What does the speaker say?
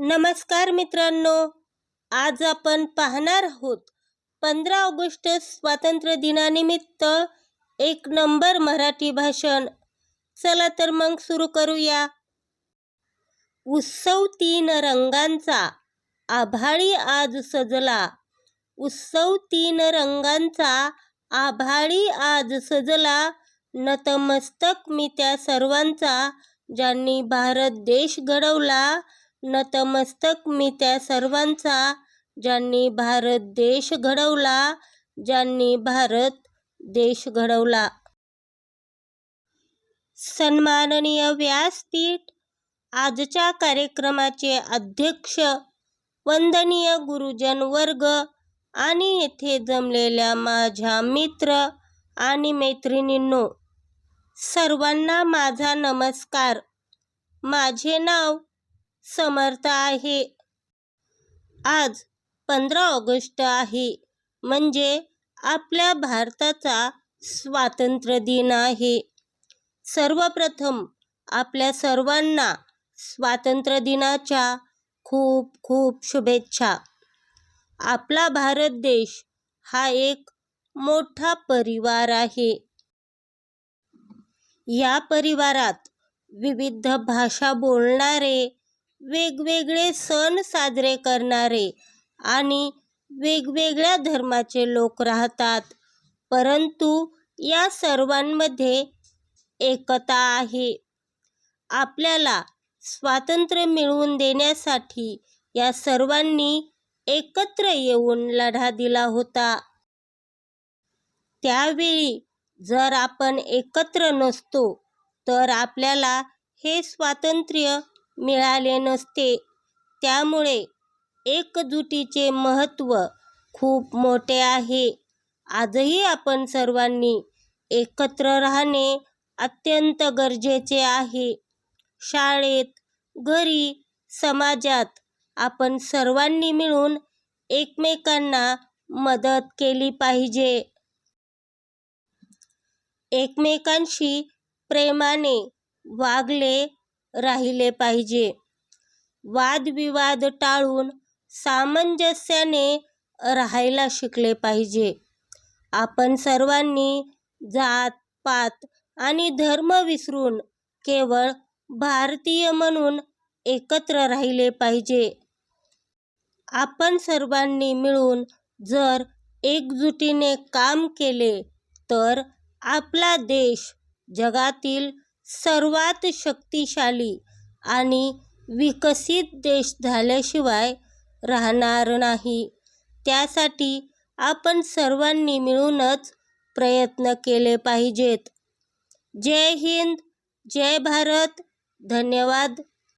नमस्कार मित्रांनो आज आपण पाहणार आहोत पंधरा ऑगस्ट स्वातंत्र्य दिनानिमित्त एक नंबर मराठी भाषण. चला तर मग सुरू करूया. उत्सव तीन रंगांचा आभाळी आज सजला. उत्सव तीन रंगांचा आभाळी आज सजला. नतमस्तक मी त्या सर्वांचा ज्यांनी भारत देश घडवला. नतमस्तक मी त्या सर्वांचा ज्यांनी भारत देश घडवला ज्यांनी भारत देश घडवला. सन्माननीय व्यासपीठ आजच्या कार्यक्रमाचे अध्यक्ष वंदनीय गुरुजन वर्ग आणि येथे जमलेल्या माझ्या मित्र आणि मैत्रिणींनो सर्वांना माझा नमस्कार. माझे नाव समर्थ आहे. आज पंधरा ऑगस्ट आहे. म्हणजे आपल्या भारताचा स्वातंत्र्य दिन आहे. सर्वप्रथम आपल्या सर्वांना स्वातंत्र्य दिनाच्या खूप खूप शुभेच्छा. आपला भारत देश हा एक मोठा परिवार आहे. या परिवारात विविध भाषा बोलणारे वेगवेगळे सण साजरे करणारे आणि वेगवेगळ्या धर्माचे लोक राहतात. परंतु या सर्वांमध्ये एकता आहे. आपल्याला स्वातंत्र्य मिळवून देण्यासाठी या सर्वांनी एकत्र येऊन लढा दिला होता. त्यावेळी जर आपण एकत्र नसतो तर आपल्याला हे स्वातंत्र्य मिळाले नसते. त्यामुळे एकजुटीचे महत्त्व खूप मोठे आहे. आजही आपण सर्वांनी एकत्र राहणे अत्यंत गरजेचे आहे. शाळेत घरी समाजात आपण सर्वांनी मिळून एकमेकांना मदत केली पाहिजे. एकमेकांशी प्रेमाने वागले राहिले पाहिजे. वादविवाद टाळून सामंजस्याने राहायला शिकले पाहिजे. आपण सर्वांनी जात पात आणि धर्म विसरून केवळ भारतीय म्हणून एकत्र राहिले पाहिजे. आपण सर्वांनी मिळून जर एकजुटीने काम केले तर आपला देश जगातील सर्वात शक्तिशाली आणि विकसित देश झाल्याशिवाय राहणार नाही. त्यासाठी आपण सर्वांनी मिळूनच प्रयत्न केले पाहिजेत. जय हिंद जय भारत. धन्यवाद.